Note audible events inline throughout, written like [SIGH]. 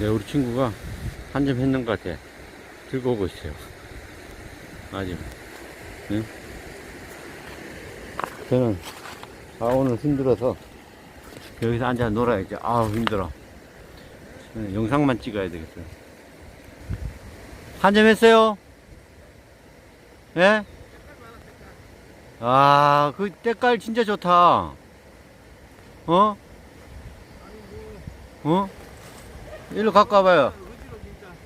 네, 우리 친구가 한 점 했는 것 같아. 들고 오고 있어요. 아주. 응? 저는, 아, 오늘 힘들어서 여기서 앉아 놀아야지. 아우, 힘들어. 네, 영상만 찍어야 되겠어요. 한 점 했어요? 예? 아, 그 때깔 진짜 좋다. 어? 어? 일로 갖고 와봐요.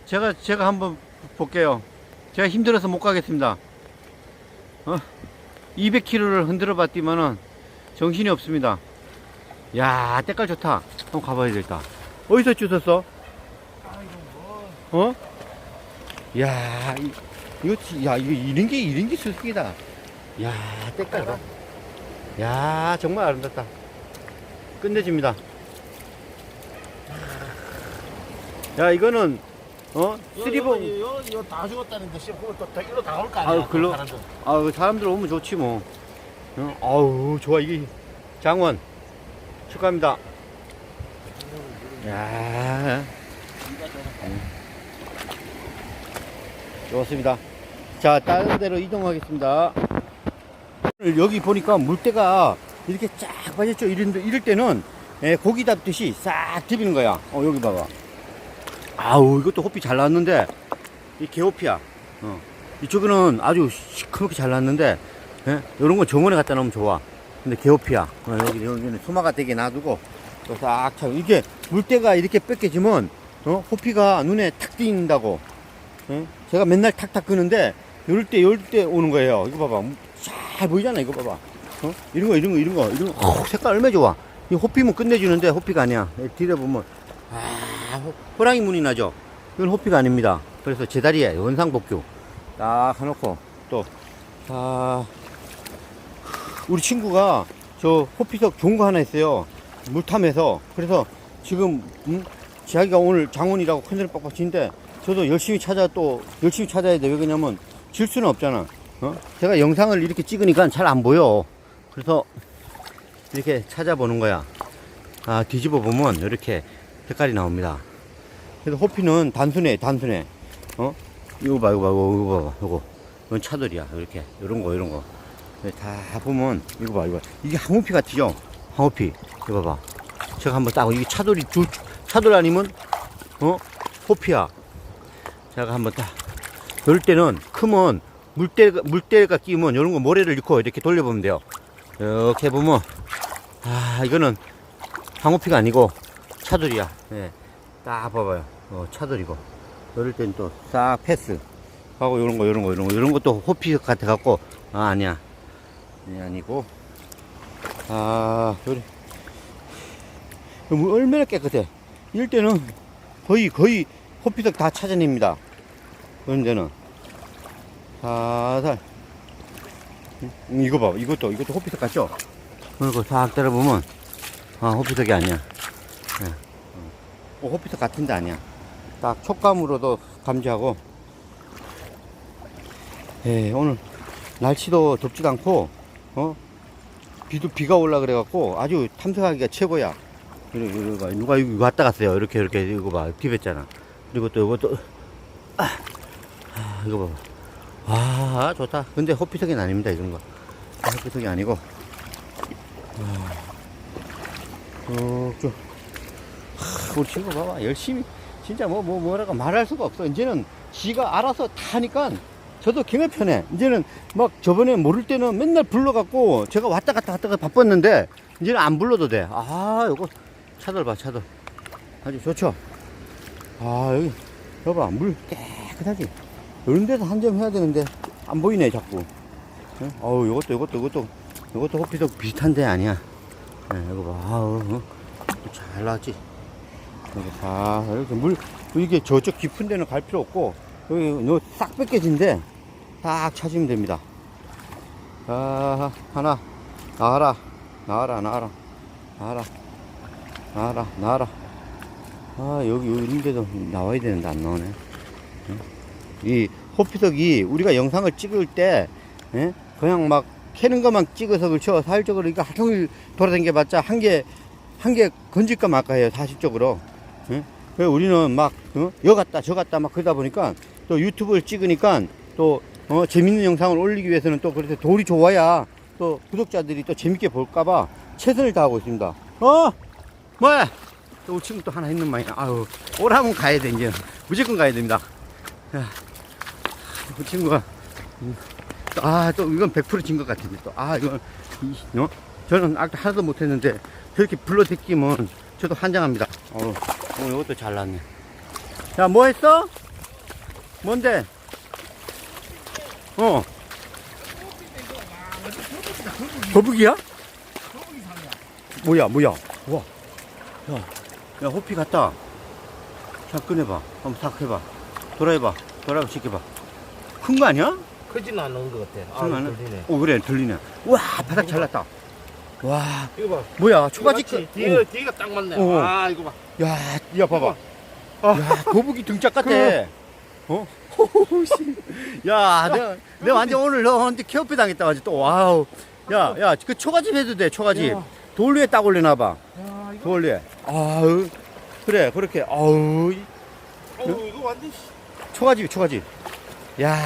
제가, 제가 한번 볼게요. 제가 힘들어서 못 가겠습니다. 어? 200kg를 흔들어 봤더만은 정신이 없습니다. 야, 때깔 좋다. 한번 가봐야 되겠다. 어디서 주웠어? 어? 야, 이, 이거, 지- 야, 이거 이런 게, 이런 게 수숙이다. 야, 때깔 봐. 야, 정말 아름답다. 끝내줍니다. 야, 이거는, 어? 쓰리봉. 이거, 이거 다 죽었다는데 씨 그거 또 일로 다 올 거 아니야 아유, 글로- 사람들. 아, 그 사람들 오면 좋지, 뭐. 어? 아우, 좋아. 이게, 장원. 축하합니다. 야 음. 좋습니다. 자, 다른 데로 이동하겠습니다. 오늘 여기 보니까 물때가 이렇게 쫙 빠졌죠? 이런, 이럴 때는 예, 고기 잡듯이 싹 디비는 거야. 어, 여기 봐봐. 아우, 이것도 호피 잘 나왔는데, 이 개호피야. 어. 이쪽은 아주 시커멓게 잘 났는데, 예? 이런 거 정원에 갖다 놓으면 좋아. 근데 개호피야. 어, 여기, 여기는 소마가 되게 놔두고, 또싹 차. 이게 물때가 이렇게 뺏겨지면, 어? 호피가 눈에 탁 띄는다고. 예? 제가 맨날 탁탁 끄는데, 이럴 때, 이럴 때 오는 거예요. 이거 봐봐. 잘 보이잖아, 이거 봐봐. 어? 이런 거, 이런 거, 이런 거, 이런 거. 어우, 색깔 얼마나 좋아. 이 호피면 끝내주는데, 호피가 아니야. 뒤에 보면, 아, 호- 호랑이 문이 나죠? 이건 호피가 아닙니다. 그래서 제다리에 원상복구 딱 해놓고, 또, 아, 우리 친구가 저 호피석 좋은 거 하나 있어요. 물탐에서. 그래서 지금, 음, 자기가 오늘 장원이라고 큰소리 빡빡 치는데, 저도 열심히 찾아 또, 열심히 찾아야 돼. 왜 그러냐면, 질 수는 없잖아. 어? 제가 영상을 이렇게 찍으니까 잘 안 보여. 그래서, 이렇게 찾아보는 거야. 아, 뒤집어 보면, 이렇게 색깔이 나옵니다. 그래서 호피는 단순해, 단순해. 어? 이거 봐, 이거 봐, 이거 봐봐, 이거. 이건 차돌이야, 이렇게. 이런 거, 이런 거. 다 보면, 이거 봐, 이거. 이게 항호피 같죠? 항호피. 이거 봐봐. 제가 한번 따고, 이게 차돌이, 줄, 차돌 아니면, 어? 호피야. 제가 한번 딱. 이럴 때는, 크면, 물때가, 물때가 끼면, 이런 거 모래를 넣고 이렇게 돌려보면 돼요. 이렇게 보면, 아, 이거는 항호피가 아니고, 차돌이야. 예. 딱 봐봐요. 어, 차돌이고. 이럴 땐 또 싹 패스. 하고 요런 거, 요런 거, 요런 거. 요런 것도 호피 같아 갖고, 아, 아니야. 네, 아니고. 아, 요리. 물 얼마나 깨끗해. 이럴 때는 거의, 거의 호피석 다 찾아냅니다. 그런 데는. 살살. 음, 이거 봐. 이것도, 이것도 호피석 같죠? 그리고 싹 때려보면, 아, 호피석이 아니야. 어, 호피석 같은데 아니야. 딱 촉감으로도 감지하고. 예, 오늘 날씨도 덥지도 않고, 어? 비도 비가 올라 그래 갖고 아주 탐색하기가 최고야. 이거, 봐. 누가 이거 왔다 갔어요. 이렇게, 이렇게, 이거 봐. 뒤했잖아. 그리고 또 이것도, 아, 아, 이거 봐봐. 아, 좋다. 근데 호피석이 아닙니다, 이런 거. 호피석이 아니고. 아, 쭉, 쭉. 우리 친구 봐봐 열심히 진짜 뭐 뭐 뭐라고 말할 수가 없어. 이제는 지가 알아서 다 하니까 저도 굉장히 편해 이제는 막 저번에 모를 때는 맨날 불러갖고 제가 왔다 갔다 왔다 갔다 바빴는데 이제는 안 불러도 돼 아 요거 차돌 봐 차돌. 아주 좋죠? 아 여기 봐봐. 물 깨끗하지? 이런 데서 한 점 해야 되는데 안 보이네 자꾸. 예? 어우 요것도 요것도 요것도. 요것도 호피석 비슷한데 아니야. 예, 이거 봐. 아우 어? 잘 나왔지 이렇게 다 이렇게 물 이게 저쪽 깊은 데는 갈 필요 없고 여기 요싹 뺏겨진데 딱 찾으면 됩니다. 아 하나 나와라 나와라 나와라 나와라 나와라 나와라 아 여기 이런 데도 나와야 되는데 안 나오네. 응? 이 호피석이 우리가 영상을 찍을 때 예? 그냥 막 캐는 것만 찍어서 그렇죠 사실적으로 이거 하루 종일 돌아다녀 봤자 한 개 한 개 건질까 말까 해요 사실적으로 예? 우리는 막, 어? 여 갔다 저 갔다 막 그러다 보니까 또 유튜브를 찍으니까 또, 어, 재밌는 영상을 올리기 위해서는 또 그래서 돌이 좋아야 또 구독자들이 또 재밌게 볼까봐 최선을 다하고 있습니다. 어? 뭐야? 또 친구 또 하나 있는 모양이야. 아유, 오라면 가야 돼, 이제. 무조건 가야 됩니다. 야, 우리 친구가, 음, 또, 아, 또 이건 100%진 것 같은데, 또. 아, 이건, 이, 어? 저는 아까 하나도 못했는데, 저렇게 불러댔기면 저도 환장합니다. 어, 어, 이것도 잘 났네. 야, 뭐 했어? 뭔데? 어. 거북이야? 뭐야, 뭐야? 와. 야, 야, 호피 갔다. 자, 꺼내봐. 한번 탁 해봐. 돌아해봐. 돌아봐, 지켜봐. 큰 거 아니야? 크지는 않은 것 같아. 아? 들리네. 오, 그래, 들리네. 와, 바닥 잘났다. 와, 이거 봐. 뭐야, 맞지? 크- 뒤가, 뒤가 딱 맞네. 어. 아, 이거 봐. 오, 야, 야, 봐봐. 야, 거북이 등짝 같아. 어? [LAUGHS] 호호 씨. 야, 내가, 내가 완전 오늘 너한테 케어피 당했다, 완전 또, 와우. 야, 야, 그 초가집 해도 돼, 초가집. 야. 돌 위에 딱 올려놔봐. 야, 이거. 돌 위에. 아우. 그래, 그렇게. 아우. 이 어우, 이거 완전. 씨. 초가집, 초가집. 야,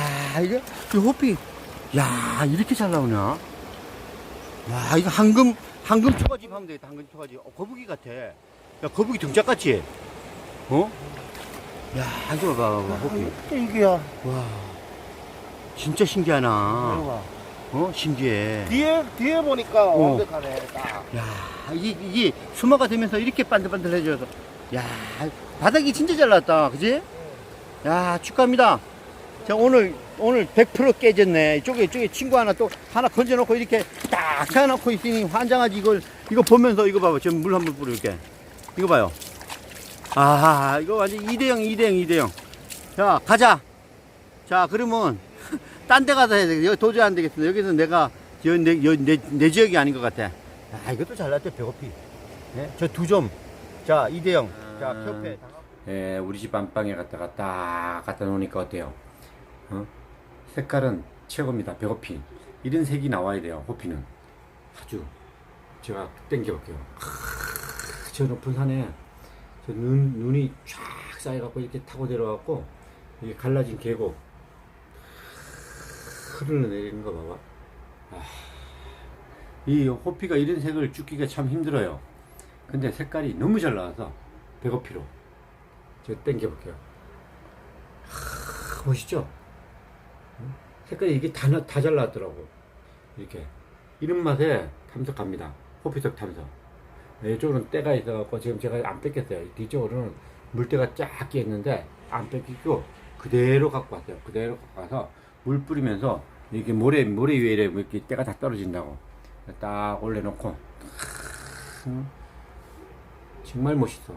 이거, 이 호피. 야, 이렇게 잘 나오냐? 야, 이거 황금, 황금 초가집 하면 되겠다, 황금 초가집. 어, 거북이 같아. 야, 거북이 등짝 같지? 어? 야, 이거 봐봐, 봐봐, 호피. 이게야. 와, 진짜 신기하나. 이거 봐. 어, 신기해. 뒤에, 뒤에 보니까 어. 완벽하네. 딱. 야, 이게, 이게 수마가 되면서 이렇게 반들반들해져서. 야, 바닥이 진짜 잘 났다. 그지? 야, 축하합니다. 자, 오늘, 오늘 100% 깨졌네. 이쪽에, 이쪽에 친구 하나 또, 하나 건져놓고 이렇게 딱 세워놓고 있으니 환장하지. 이걸, 이거 보면서 이거 봐봐. 지금 물 한 번 뿌릴게. 이거 봐요. 아, 이거 완전 2대0, 2대0, 2대0. 자, 가자. 자, 그러면, [LAUGHS] 딴 데 가서 해야 되겠다. 여기 도저히 안 되겠어. 여기서 내가, 여, 내, 여, 내, 내 지역이 아닌 것 같아. 아, 이것도 잘났대, 배고피. 네? 저두 점. 자, 2대0. 자, 협회. 예, 우리 집 안방에 갖다가 딱 갖다 놓으니까 어때요? 어? 색깔은 최고입니다. 배고피. 이런 색이 나와야 돼요. 호피는. 아주. 제가 땡겨볼게요. 크으, 저 높은 산에 저 눈, 눈이 쫙 쌓여갖고 이렇게 타고 내려갖고 이게 갈라진 계곡 흐르내리는 거 봐봐. 아, 이 호피가 이런 색을 죽기가 참 힘들어요. 근데 색깔이 너무 잘 나와서 배고피로 저 땡겨볼게요. 하, 멋있죠? 응? 색깔이 이게 다, 다잘 나왔더라고. 이렇게. 이런 맛에 탐색합니다. 호피석 탐석. 이쪽으로는 때가 있어갖고 지금 제가 안 뺏겼어요. 뒤쪽으로는 물때가 쫙 끼었는데 안 뺏기고 그대로 갖고 왔어요. 그대로 갖고 와서 물 뿌리면서 이렇게 모래, 모래 위에 이렇게 때가 다 떨어진다고. 딱 올려놓고. 응? 정말 멋있어.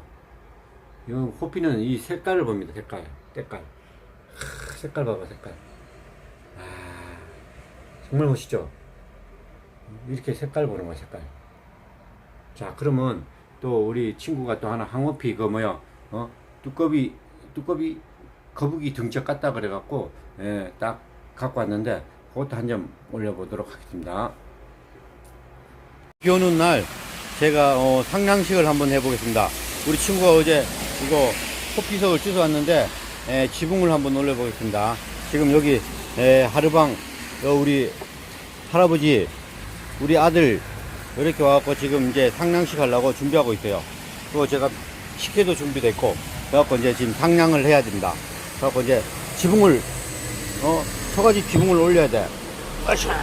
이 호피는 이 색깔을 봅니다. 색깔, 색깔. 하, 색깔 봐봐, 색깔. 아, 정말 멋있죠? 이렇게 색깔 보는 거야, 색깔. 자, 그러면 또 우리 친구가 또 하나 항호피 그 뭐야, 어, 두꺼비, 두꺼비 거북이 등짝 같다 그래갖고, 예, 딱 갖고 왔는데, 그것도 한 점 올려보도록 하겠습니다. 비 오는 날, 제가 어, 상량식을 한번 해보겠습니다. 우리 친구가 어제 이거 호피석을 주워왔는데 에, 지붕을 한번 올려보겠습니다. 지금 여기 에, 하루방 어, 우리 할아버지 우리 아들 이렇게 와갖고 지금 이제 상량식 하려고 준비하고 있어요. 그리고 제가 식혜도 준비됐고 그래갖고 이제 지금 상량을 해야 됩니다. 그래갖고 이제 지붕을 어 초가지 지붕을 올려야 돼. 아샤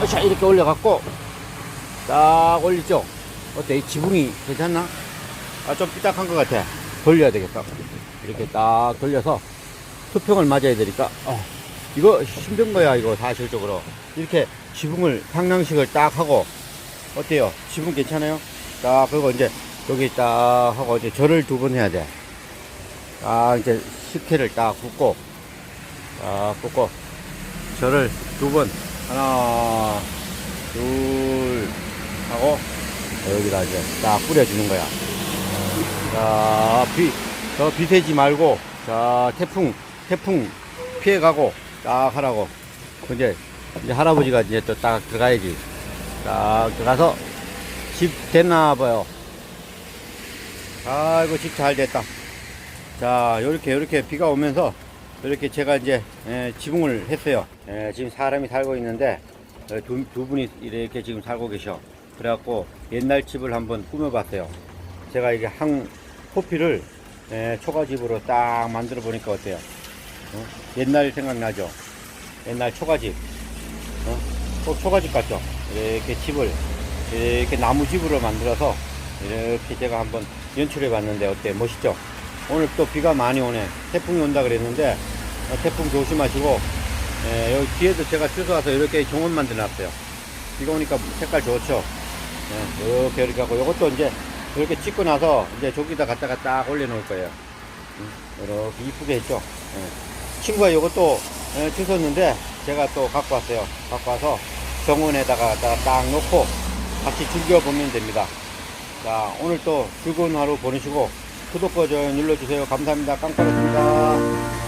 아샤 이렇게 올려갖고 딱 올리죠. 어때? 이 지붕이 괜찮나? 아, 좀 삐딱한 것 같아. 돌려야 되겠다. 이렇게 딱 돌려서 수평을 맞아야 되니까, 어, 이거 힘든 거야, 이거 사실적으로. 이렇게 지붕을, 상량식을 딱 하고, 어때요? 지붕 괜찮아요? 딱, 그리고 이제 여기 딱 하고 이제 절을 두 번 해야 돼. 딱 이제 식혜를 딱 붓고, 딱 붓고, 절을 두 번. 하나, 둘, 하고 여기다 이제 딱 뿌려주는 거야. 자, 비, 저 비세지 말고, 자, 태풍, 태풍 피해가고 딱 하라고. 근데 이제 할아버지가 이제 또 딱 들어가야지. 딱 들어가서 집 됐나 봐요. 아이고 집 잘 됐다. 자, 요렇게 요렇게 비가 오면서 이렇게 제가 이제 예, 지붕을 했어요. 예, 지금 사람이 살고 있는데 어, 두, 두 분이 이렇게 지금 살고 계셔. 그래갖고 옛날 집을 한번 꾸며봤어요. 제가 이게 한 포피를 예, 초가집으로 딱 만들어 보니까 어때요? 어? 옛날 생각나죠? 옛날 초가집. 어? 꼭 초가집 같죠? 이렇게 집을 이렇게 나무집으로 만들어서 이렇게 제가 한번 연출해 봤는데 어때? 멋있죠? 오늘 또 비가 많이 오네. 태풍이 온다 그랬는데 어, 태풍 조심하시고 예, 여기 뒤에도 제가 주워와서 이렇게 종원 만들어 놨어요. 비가 오니까 색깔 좋죠? 예, 이렇게 이렇게 하고 이것도 이제 이렇게 찍고 나서 이제 저기다 갖다가 딱 올려놓을 거예요. 음, 이렇게 이쁘게 했죠? 예. 친구가 이것도 예, 주웠는데 제가 또 갖고 왔어요. 갖고 와서 정원에다가 딱 놓고 같이 즐겨보면 됩니다. 자, 오늘 또 즐거운 하루 보내시고 구독과 좋아요 눌러주세요. 감사합니다. 깡빠였습니다.